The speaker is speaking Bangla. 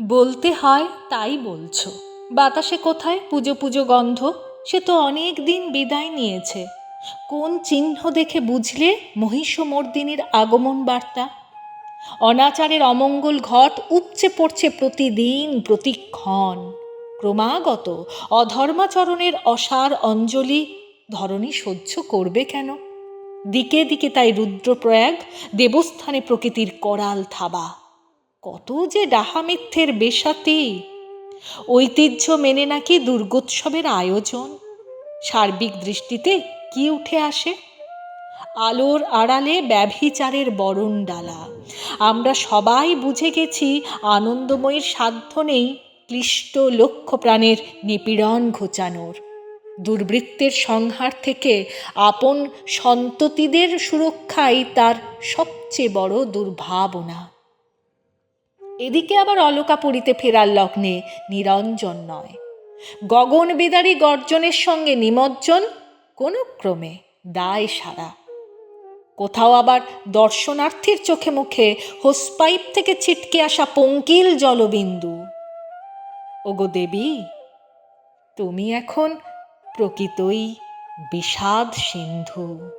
বলতে হয়, তাই বলছো। বাতাসে কোথায় পুজো পুজো গন্ধ? সে তো অনেক দিন বিদায় নিয়েছে। কোন চিহ্ন দেখে বুঝলে মহিষমর্দিনীর আগমন বার্তা? অনাচারের অমঙ্গল ঘট উপচে পড়ছে প্রতিদিন প্রতিক্ষণ। ক্রমাগত অধর্মাচরণের অসার অঞ্জলি ধরণী সহ্য করবে কেন? দিকে দিকে তাই রুদ্রপ্রয়াগ দেবস্থানে প্রকৃতির করাল থাবা। কত যে ডাহা মিথ্যের বেশাতি। ঐতিহ্য মেনে নাকি দুর্গোৎসবের আয়োজন? সার্বিক দৃষ্টিতে কি উঠে আসে? আলোর আড়ালে ব্যভিচারের বরণ ডালা। আমরা সবাই বুঝে গেছি আনন্দময়ীর সাধ্য নেই ক্লিষ্ট লক্ষ্য প্রাণের নিপীড়ন ঘোচানোর। দুর্বৃত্তের সংহার থেকে আপন সন্ততিদের সুরক্ষাই তার সবচেয়ে বড় দুর্ভাবনা। এদিকে আবার অলকা পড়িতে ফেরার লগ্নে নিরঞ্জন নয়। গগন বেদারি গর্জনের সঙ্গে নিমজ্জন কোনো ক্রমে দায় সারা। কোথাও আবার দর্শনার্থীর চোখে মুখে হোসপাইপ থেকে ছিটকে আসা পঙ্কিল জলবিন্দু। ওগো দেবী, তুমি এখন প্রকৃতই বিষাদ সিন্ধু।